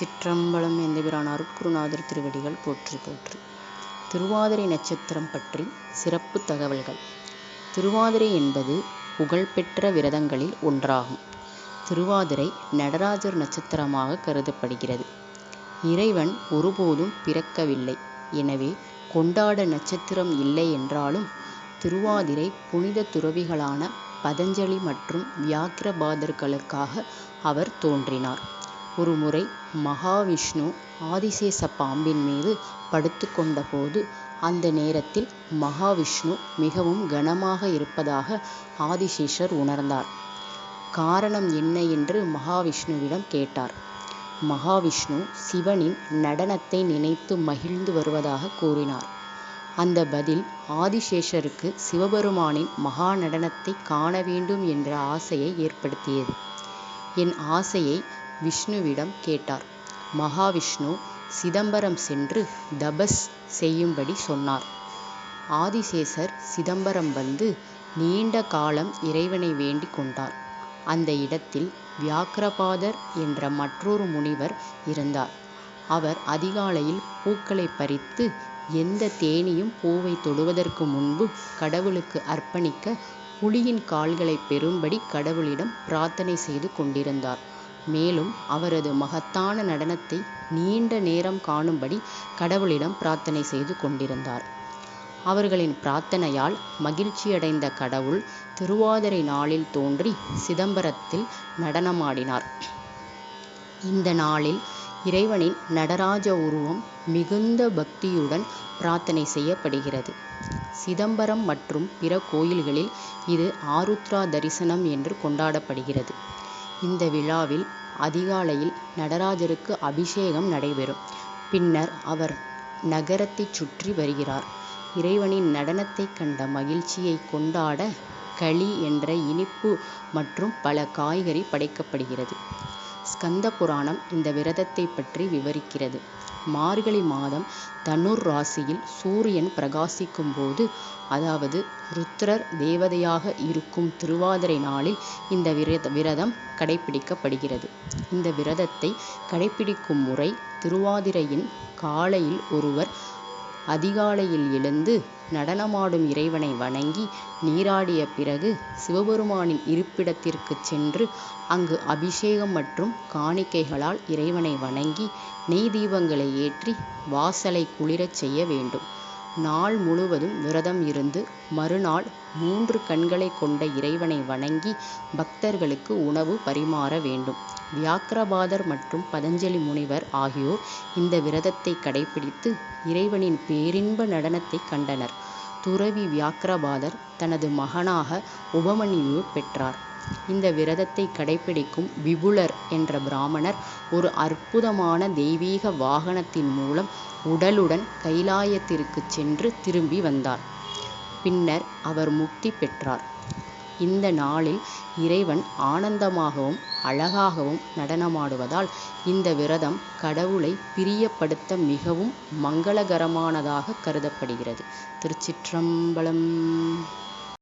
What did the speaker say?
சிற்றம்பலம் எந்தபிரான் அருட்குருநாதர் திருவடிகள் போற்றி போற்றி. திருவாதிரை நட்சத்திரம் பற்றி சிறப்பு தகவல்கள். திருவாதிரை என்பது புகழ்பெற்ற விரதங்களில் ஒன்றாகும். திருவாதிரை நடராஜர் நட்சத்திரமாக கருதப்படுகிறது. இறைவன் ஒருபோதும் பிறக்கவில்லை. எனவே கொண்டாட நட்சத்திரம் இல்லை என்றாலும் திருவாதிரை புனித துறவிகளான பதஞ்சலி மற்றும் வியாக்கிரபாதர்களுக்காக அவர் தோன்றினார். ஒருமுறை மகாவிஷ்ணு ஆதிசேஷ பாம்பின் மீது படுத்துக்கொண்டபோது அந்த நேரத்தில் மகாவிஷ்ணு மிகவும் கனமாக இருப்பதாக ஆதிசேஷர் உணர்ந்தார். காரணம் என்ன என்று மகாவிஷ்ணுவிடம் கேட்டார். மகாவிஷ்ணு சிவனின் நடனத்தை நினைத்து மகிழ்ந்து வருவதாக கூறினார். அந்த பதில் ஆதிசேஷருக்கு சிவபெருமானின் மகா நடனத்தை காண வேண்டும் என்ற ஆசையை ஏற்படுத்தியது. என் ஆசையை விஷ்ணுவிடம் கேட்டார். மகாவிஷ்ணு சிதம்பரம் சென்று தபஸ் செய்யும்படி சொன்னார். ஆதிசேஷர் சிதம்பரம் வந்து நீண்ட காலம் இறைவனை வேண்டிக் கொண்டார். அந்த இடத்தில் வியாக்கிரபாதர் என்ற மற்றொரு முனிவர் இருந்தார். அவர் அதிகாலையில் பூக்களை பறித்து எந்த தேனியும் பூவை தொடுவதற்கு முன்பு கடவுளுக்கு அர்ப்பணிக்க புலியின் கால்களை பெறும்படி கடவுளிடம் பிரார்த்தனை செய்து கொண்டிருந்தார். மேலும் அவரது மகத்தான நடனத்தை நீண்ட நேரம் காணும்படி கடவுளிடம் பிரார்த்தனை செய்து கொண்டிருந்தார். அவர்களின் பிரார்த்தனையால் மகிழ்ச்சியடைந்த கடவுள் திருவாதிரை நாளில் தோன்றி சிதம்பரத்தில் நடனமாடினார். இந்த நாளில் இறைவனின் நடராஜ உருவம் மிகுந்த பக்தியுடன் பிரார்த்தனை செய்யப்படுகிறது. சிதம்பரம் மற்றும் பிற கோயில்களில் இது ஆருத்ரா தரிசனம் என்று கொண்டாடப்படுகிறது. இந்த விழாவில் அதிகாலையில் நடராஜருக்கு அபிஷேகம் நடைபெறும். பின்னர் அவர் நகரத்தை சுற்றி வருகிறார். இறைவனின் நடனத்தை கண்ட மகிழ்ச்சியை கொண்டாட களி என்ற இனிப்பு மற்றும் பல காய்கறி படைக்கப்படுகிறது. ஸ்கந்த புராணம் இந்த விரதத்தை பற்றி விவரிக்கிறது. மார்கழி மாதம் தனுர் ராசியில் சூரியன் பிரகாசிக்கும் போது அதாவது ருத்ரர் தேவதையாக இருக்கும் திருவாதிரை நாளில் இந்த விரத விரதம் கடைபிடிக்கப்படுகிறது இந்த விரதத்தை கடைபிடிக்கும் முறை திருவாதிரையின் காலையில் ஒருவர் அதிகாலையில் எழுந்து நடனமாடும் இறைவனை வணங்கி நீராடிய பிறகு சிவபெருமானின் இருப்பிடத்திற்கு சென்று அங்கு அபிஷேகம் மற்றும் காணிக்கைகளால் இறைவனை வணங்கி நெய் தீபங்களை ஏற்றி வாசலை குளிரச் செய்ய வேண்டும். நாள் முழுவதும் விரதம் இருந்து மறுநாள் மூன்று கண்களை கொண்ட இறைவனை வணங்கி பக்தர்களுக்கு உணவு பரிமாற வேண்டும். வியாக்கிரபாதர் மற்றும் பதஞ்சலி முனிவர் ஆகியோர் இந்த விரதத்தை கடைபிடித்து இறைவனின் பேரின்ப நடனத்தை கண்டனர். துறவி வியாக்கிரபாதர் தனது மகனாக உபமன்யுவை பெற்றார். இந்த விரதத்தை கடைபிடிக்கும் விபுலர் என்ற பிராமணர் ஒரு அற்புதமான தெய்வீக வாகனத்தின் மூலம் உடலுடன் கைலாயத்திற்கு சென்று திரும்பி வந்தார். பின்னர் அவர் முக்தி பெற்றார். இந்த நாளில் இறைவன் ஆனந்தமாகவும் அழகாகவும் நடனமாடுவதால் இந்த விரதம் கடவுளை பிரியப்படுத்த மிகவும் மங்களகரமானதாக கருதப்படுகிறது. திருச்சிற்றம்பலம்